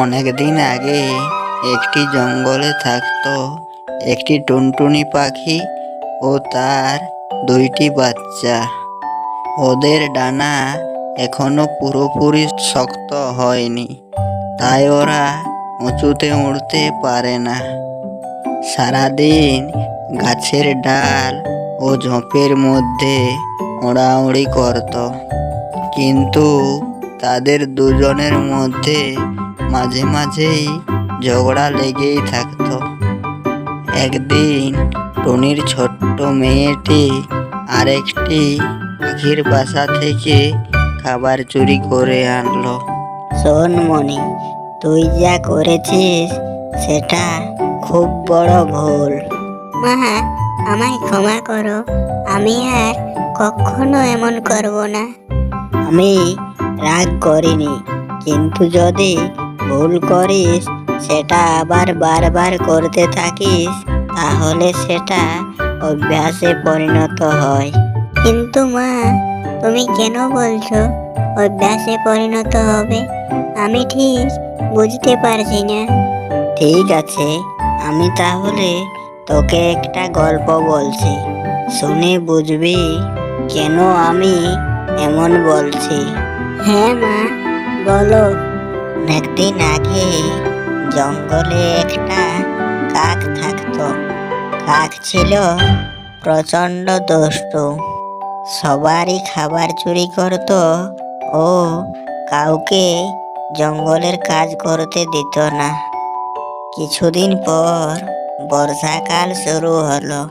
অনেক দিন আগে একটি জঙ্গলে থাকতো একটি টুনটুনি পাখি ও তার দুইটি বাচ্চা। ওদের ডানা এখনও পুরোপুরি শক্ত হয়নি, তাই ওরা উঁচুতে উড়তে পারে না। সারাদিন গাছের ডাল ও ঝোপের মধ্যে ওড়াউড়ি করত, কিন্তু তাদের দুজনের মধ্যে মাঝে মাঝেই ঝগড়া লেগেই থাকতো। একদিন টনির ছোট্ট মেয়েটি আরেকটি পাখির বাসা থেকে খাবার চুরি করে আনলো। শোন মনি তুই যা করেছিস সেটা খুব বড় ভুল। মা আমায় ক্ষমা করো। আমি আর কখনো এমন করব না। আমি রাগ করিনি কিন্তু যদি ভুল করিস, সেটা আবার বারবার করতে থাকিস, তাহলে সেটা অভ্যাসে পরিণত হয়। কিন্তু মা, তুমি কেন বলছো অভ্যাসে পরিণত হবে? আমি ঠিক বুঝতে পারছি না। ঠিক আছে, আমি তাহলে তোকে একটা গল্প বলছি। শুনে বুঝবি কেন আমি এমন বলছি। হ্যাঁ মা, বলো। একদিন আগে জঙ্গলে একটা কাক থাকতো। কাক ছিল প্রচণ্ড দুষ্টু। সবারই খাবার চুরি করতো ও কাউকে জঙ্গলের কাজ করতে দিত না। কিছুদিন পর বর্ষাকাল শুরু হলো।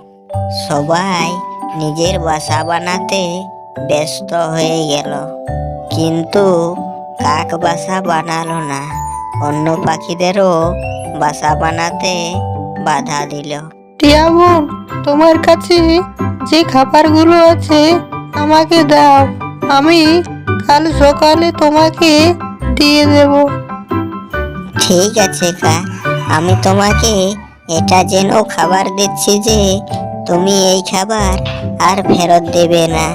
সবাই নিজের বাসা বানাতে ব্যস্ত হয়ে গেল। কিন্তু কাক বাসা বানালো না। অন্য পাখিদেরও বাসা বানাতে বাধা দিল। টিয়া বোন তোমার কাছে যে খাবারগুলো আছে আমাকে দাও। আমি কাল সকালে তোমাকে দিয়ে দেব। ঠিক আছে কা আমি তোমাকে এটা যেন খাবার দিচ্ছি যে তুমি এই খাবার আর ফেরত দেবে না।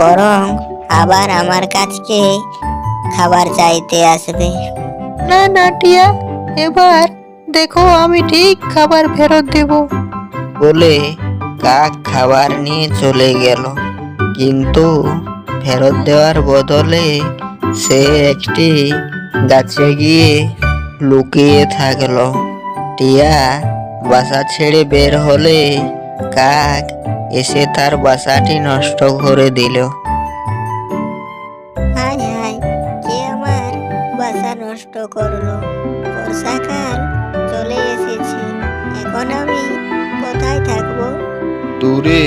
বরং আবার আমার কাছকে খাবার চাইতে আসবে। না না টিয়া এবার দেখো আমি ঠিক খাবার ফেরত দেব। বলে কাক খাবার নিয়ে চলে গেল। কিন্তু ফেরত দেওয়ার বদলে সে একটি গাছে গিয়ে লুকিয়ে থাকল। টিয়া বাসা ছেড়ে বের হলে কাক এসে তার বাসাটি নষ্ট করে দিল। নষ্ট করল। বর্ষাকাল চলে এসেছে। এখন আমি কোথায় থাকব? দূরে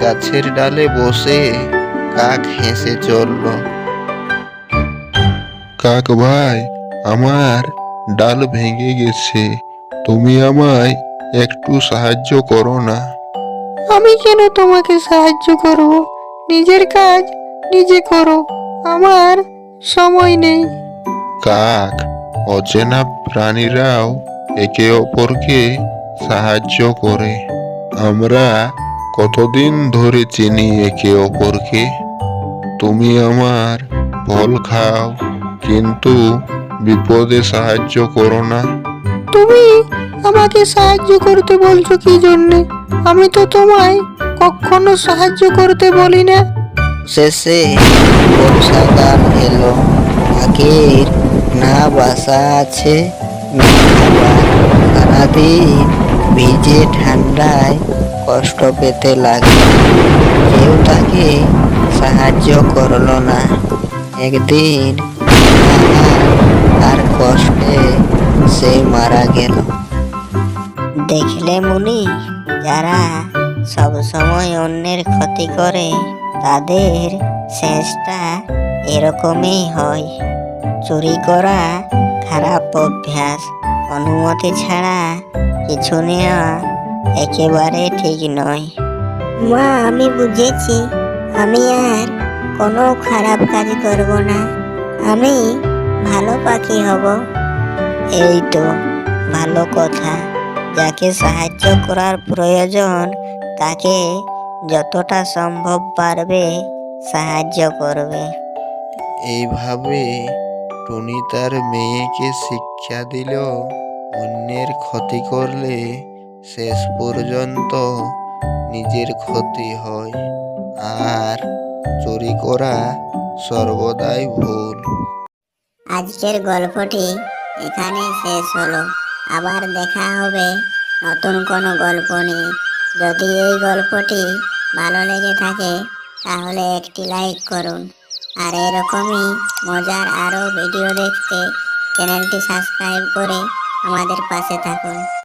গাছের ডালে বসে কাক হেসে চলল। কাক ভাই আমার ডাল ভেঙে গেছে। তুমি আমায় একটু সাহায্য করো না। আমি কেন তোমাকে সাহায্য করব? নিজের কাজ নিজে করো। আমার সময় নেই। কাক অচেনা প্রাণীরাও একে অপরকে সাহায্য করে। আমরা কতদিন ধরে চিনি একে অপরকে? তুমি আমার ফল খাও কিন্তু বিপদে সাহায্য করো না। তুমি আমাকে সাহায্য করতে বলছো কি জন্যে? আমি তো তোমায় কখনো সাহায্য করতে বলি না। শেষে বর্ষাকাল এলো। কাকের না বাসা আছে, না সারাদিন ভিজে ঠান্ডায় কষ্ট পেতে লাগল কেউ তাকে সাহায্য করল না। একদিন আর কষ্টে সে মারা গেল। দেখলে মুনি, যারা সবসময় অন্যের ক্ষতি করে, তাদের শেষটা এরকমই হয়। চুরি করা খারাপ অভ্যাস অনুমতি ছাড়া কিছু নেওয়া একেবারে ঠিক নয়। মা আমি বুঝেছি। আমি আর কোনো খারাপ কাজ করব না। আমি ভালো পাখি হব। এই তো ভালো কথা। যাকে সাহায্য করার প্রয়োজন তাকে যতটা সম্ভব পারবে সাহায্য করবে। এইভাবে টুনি তার মেয়েকে শিক্ষা দিল, অন্যের ক্ষতি করলে শেষ পর্যন্ত নিজের ক্ষতি হয়। আর চুরি করা সর্বদাই ভুল। আজকের গল্পটি এখানেই শেষ হলো। আবার দেখা হবে নতুন কোনো গল্প নিয়ে। যদি এই গল্পটি ভালো লেগে থাকে, তাহলে একটি লাইক করুন। আর এরকমই মজার আরও ভিডিও দেখতে চ্যানেলটি সাবস্ক্রাইব করে আমাদের পাশে থাকুন।